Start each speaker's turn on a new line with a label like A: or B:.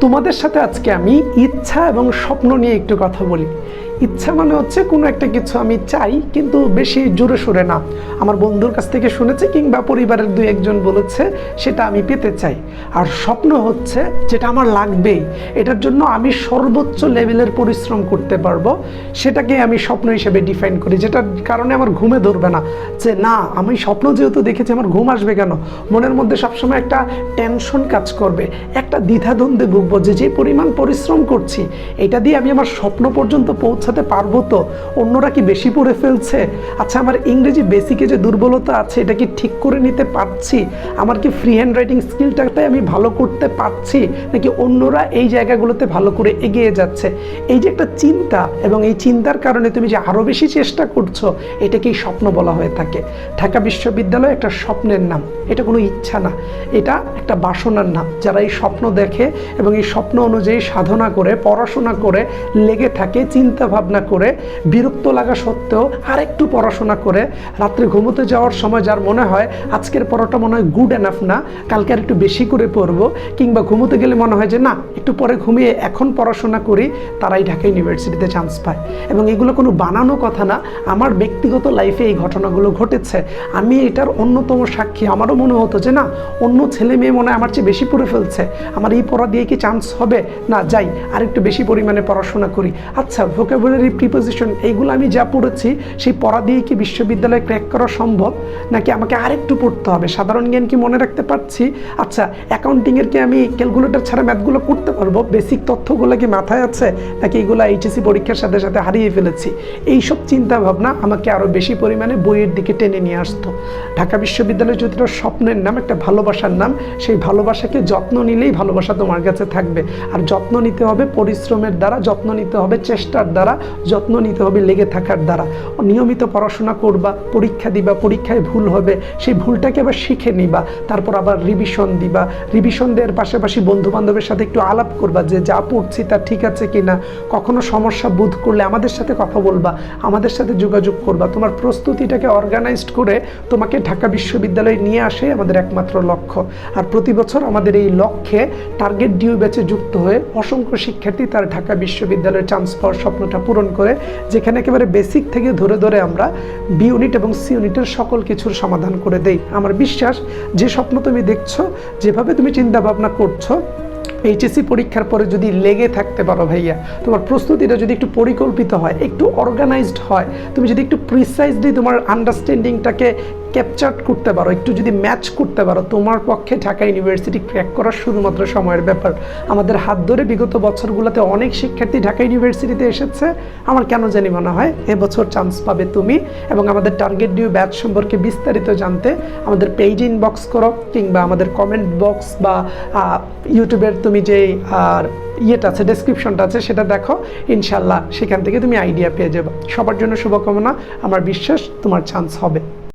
A: তোমাদের সাথে আজকে আমি ইচ্ছা এবং স্বপ্ন নিয়ে একটু কথা বলি। ইচ্ছা মানে হচ্ছে কোনো একটা কিছু আমি চাই, কিন্তু বেশি জোরে সোরে না। আমার বন্ধুর কাছ থেকে শুনেছি কিংবা পরিবারের দুই একজন বলেছে, সেটা আমি পেতে চাই। আর স্বপ্ন হচ্ছে যেটা আমার লাগবেই, এটার জন্য আমি সর্বোচ্চ লেভেলের পরিশ্রম করতে পারব, সেটাকে আমি স্বপ্ন হিসেবে ডিফাইন করি, যেটার কারণে আমার ঘুমে ধরবে না। যে না, আমি স্বপ্ন যেহেতু দেখেছি, আমার ঘুম আসবে কেন? মনের মধ্যে সবসময় একটা টেনশন কাজ করবে, একটা দ্বিধাদ্বন্দ্বে ভুগবো যে যে পরিমাণ পরিশ্রম করছি, এটা দিয়ে আমি আমার স্বপ্ন পর্যন্ত পৌঁছাতে পারব তো? অন্যরা কি বেশি পড়ে ফেলছে? আচ্ছা আমার ইংরেজি বেসিকে যে দুর্বলতা আছে, এটা কি ঠিক করে নিতে পারছি? আমার কি ফ্রি হ্যান্ড রাইটিং স্কিলটাতে আমি ভালো করতে পারছি? নাকি অন্যরা এই জায়গাগুলোতে ভালো করে এগিয়ে যাচ্ছে? এই যে একটা চিন্তা, এবং এই চিন্তার কারণে তুমি যে আরও বেশি চেষ্টা করছ এটাকেই স্বপ্ন বলা হয়ে থাকে? ঢাকা বিশ্ববিদ্যালয় একটা স্বপ্নের নাম। এটা কোনো ইচ্ছা না। এটা একটা বাসনার নাম। যারা এই স্বপ্ন দেখে, এবং এই স্বপ্ন অনুযায়ী সাধনা করে, পড়াশোনা করে, লেগে থাকে, চিন্তা ভাবনা করে, বিরক্ত লাগা সত্ত্বেও আরেকটু পড়াশোনা করে, রাত্রে ঘুমোতে যাওয়ার সময় যার মনে হয় আজকের পড়াটা মনে হয় গুড এনাফ না, কালকে আর একটু বেশি করে পড়ব, কিংবা ঘুমোতে গেলে মনে হয় যে না, একটু পরে ঘুমিয়ে এখন পড়াশোনা করি, তারাই ঢাকা ইউনিভার্সিটিতে চান্স পায়। এবং এগুলো কোনো বানানো কথা না, আমার ব্যক্তিগত লাইফে এই ঘটনাগুলো ঘটেছে। আমি এটার অন্যতম সাক্ষী। আমারও মনে হতো যে না, অন্য ছেলে মেয়ে মনে হয় আমার চেয়ে বেশি পড়ে ফেলছে। আমার এই পড়া দিয়ে কি চান্স হবে? না, যাই আর একটু বেশি পরিমাণে পড়াশোনা করি। আচ্ছা ভোকাবুলারি প্রিপোজিশন এইগুলো আমি যা পড়েছি, সেই পড়া দিয়ে কি বিশ্ববিদ্যালয়ে ক্র্যাক করা সম্ভব? নাকি আমাকে আরেকটু পড়তে হবে? সাধারণ জ্ঞান কি মনে রাখতে পারছি? আচ্ছা অ্যাকাউন্টিংয়ের কি আমি ক্যালকুলেটর ছাড়া ম্যাথগুলো করতে পারব? বেসিক তথ্যগুলো কি মাথায় আছে? নাকি এগুলো এইচএসসি পরীক্ষার সাথে সাথে হারিয়ে ফেলেছি? এইসব চিন্তা ভাবনা আমাকে আরও বেশি পরিমাণে বইয়ের দিকে টেনে নিয়ে আসতো। ঢাকা বিশ্ববিদ্যালয় যদি স্বপ্নের নাম, একটা ভালোবাসার নাম, সেই ভালোবাসাকে যত্ন নিলেই ভালোবাসা তোমার কাছে থাকবে। আর যত্ন নিতে হবে পরিশ্রমের দ্বারা, যত্ন নিতে হবে চেষ্টার দ্বারা। যত্ন নিতে হবে, লেগে থাকার দ্বারা। নিয়মিত পড়াশোনা করবা, পরীক্ষা দিবা, পরীক্ষায় ভুল হবে, সেই ভুলটাকে আবার শিখে নিবা, তারপর আবার রিভিশন দিবা। রিভিশন দেওয়ার পাশাপাশি বন্ধু বান্ধবের সাথে একটু আলাপ করবা যে, যা পড়ছি তা ঠিক আছে কি না কখনো সমস্যা বোধ করলে আমাদের সাথে কথা বলবা, আমাদের সাথে যোগাযোগ করবা। তোমার প্রস্তুতিটাকে অর্গানাইজড করে তোমাকে ঢাকা বিশ্ববিদ্যালয়ে নিয়ে আসে আমাদের একমাত্র লক্ষ্য। আর প্রতি বছর আমাদের এই লক্ষ্যে টার্গেট ডিউ ব্যাচে যুক্ত হয়ে অসংখ্য শিক্ষার্থী তার ঢাকা বিশ্ববিদ্যালয়ের চান্স পাওয়ার স্বপ্নটা পূরণ করে, যেখানে একেবারে বেসিক থেকে ধরে ধরে আমরা বি ইউনিট এবং সি ইউনিটের সকল কিছুর সমাধান করে দেই। আমার বিশ্বাস, যে স্বপ্ন তুমি দেখছ, যেভাবে তুমি চিন্তা ভাবনা করছ এইচএসসি পরীক্ষার পরে যদি লেগে থাকতে পারো ভাইয়া, তোমার প্রস্তুতিটা যদি একটু পরিকল্পিত হয়, একটু অর্গানাইজড হয়, তুমি যদি একটু প্রিসাইজলি তোমার আন্ডারস্ট্যান্ডিংটাকে ক্যাপচার করতে পারো, একটু যদি ম্যাচ করতে পারো, তোমার পক্ষে ঢাকা ইউনিভার্সিটি ক্র্যাক করা শুধুমাত্র সময়ের ব্যাপার। আমাদের হাত ধরে বিগত বছরগুলোতে অনেক শিক্ষার্থী ঢাকা ইউনিভার্সিটিতে এসেছে। আমার কেন জানি মনে হয় এবছর চান্স পাবে তুমি এবং আমাদের টার্গেট ডিউ ব্যাচ সম্পর্কে বিস্তারিত জানতে আমাদের পেজ ইনবক্স করো কিংবা আমাদের কমেন্ট বক্স বা ইউটিউবের তুমি যে আর ইয়েটা আছে ডেসক্রিপশনটা আছে, সেটা দেখো। ইনশাল্লাহ সেখান থেকে তুমি আইডিয়া পেয়ে যাবে। সবার জন্য শুভকামনা। আমার বিশ্বাস তোমার চান্স হবে।